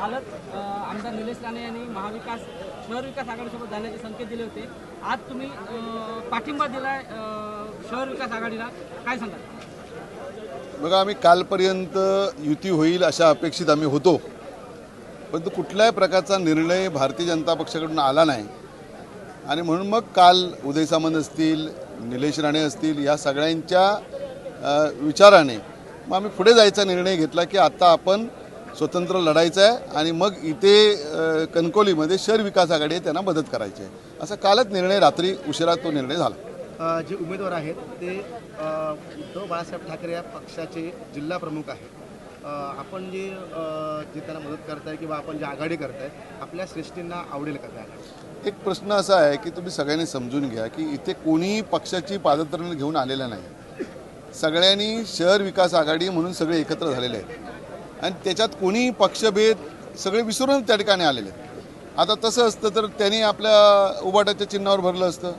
कालच आमदार निलेश राणे यांनी महाविकास शहर विकास आघाडीसोबत जाण्याचे संकेत दिले होते. आज तुम्ही पाठिंबा दिलाय शहर विकास आघाडीला. काय सांगाल? बघा आम्ही कालपर्यंत युती होईल अशा अपेक्षित आम्ही होतो. परंतु कुठल्याही प्रकारचा निर्णय भारतीय जनता पक्षाकडून आला नाही. आणि म्हणून मग काल उदय सामंत असतील निलेश राणे असतील या सगळ्यांच्या विचाराने मग आम्ही पुढे जायचा निर्णय घेतला की आता आपण स्वतंत्र लढायचं आहे आणि मग इथे कणकोलीमध्ये शहर विकास आघाडी त्यांना मदत करायची आहे. असा कालच निर्णय रात्री उशिरा तो निर्णय झाला. जे उमेदवार आहेत ते उद्धव बाळासाहेब ठाकरे या पक्षाचे जिल्हा प्रमुख आहेत. आपण जे जे त्यांना मदत करताय किंवा आपण जे आघाडी करताय आपल्या श्रेष्ठींना आवडेल का त्या एक प्रश्न असा आहे की तुम्ही सगळ्यांनी समजून घ्या की इथे कोणीही पक्षाची पादत्राण घेऊन आलेलं नाही. सगळ्यांनी शहर विकास आघाडी म्हणून सगळे एकत्र झालेले आहेत. आणि त्याच्यात कोणीही पक्षभेद सगळे विसरून त्या ठिकाणी आलेले आहेत. आता तसं असतं तर त्यांनी आपल्या उबाटाच्या चिन्हावर भरलं असतं.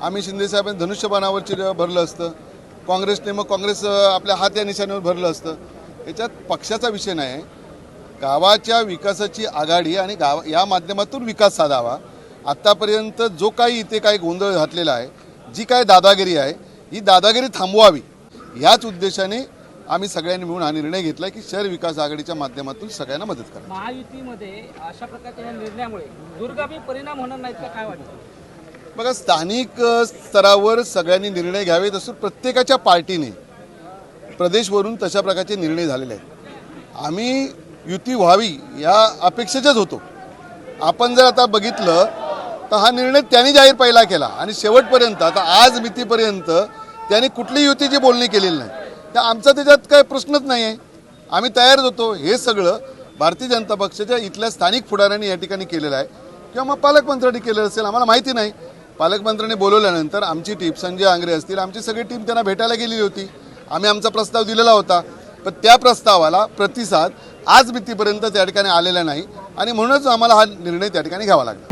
आम्ही शिंदेसाहेबांनी धनुष्यबाणावर चिन्ह भरलं असतं. काँग्रेसने मग काँग्रेस आपल्या हात या निशाण्यावर भरलं असतं. याच्यात पक्षाचा विषय नाही. गावाच्या विकासाची आघाडी आणि गाव या माध्यमातून विकास साधावा. आत्तापर्यंत जो काही इथे काही गोंधळ घातलेला आहे जी काय दादागिरी आहे ही दादागिरी थांबवावी. याच उद्देशाने आम्ही सगळ्यांनी मिळून हा निर्णय घेतला की शहर विकास आघाडीच्या माध्यमातून सगळ्यांना मदत करा. महायुतीमध्ये अशा प्रकारच्या या निर्णयामुळे दुर्गामी परिणाम होणार नाहीत का? काय वाटतं? बघा स्थानिक स्तरावर सगळ्यांनी निर्णय घ्यावे तसं प्रत्येकाच्या पार्टीने प्रदेशवरून तशा प्रकारचे निर्णय झालेले आहेत. आम्ही युती व्हावी या अपेक्षेचेच होतो. आपण जर आता बघितलं तर हा निर्णय त्यांनी जाहीर पहिला केला आणि शेवटपर्यंत आता आज मितीपर्यंत त्यांनी कुठली युतीची बोलणी केलेली नाही. तर आमचा त्याच्यात काय प्रश्नच नाही आहे आम्ही तयार होतो हे सगळं भारतीय जनता पक्षाच्या इथल्या स्थानिक पुढाऱ्यांनी या ठिकाणी केलेलं आहे. किंवा मग पालकमंत्र्यांनी केलं असेल आम्हाला माहिती नाही. पालकमंत्र्यांनी बोलवल्यानंतर आमची टीम संजय आंग्रे असतील आमची सगळी टीम त्यांना भेटायला गेलेली होती. आम्ही आमचा प्रस्ताव दिलेला होता. पण त्या प्रस्तावाला प्रतिसाद आज मितीपर्यंत त्या ठिकाणी आलेला नाही आणि म्हणूनच आम्हाला हा निर्णय त्या ठिकाणी घ्यावा लागला.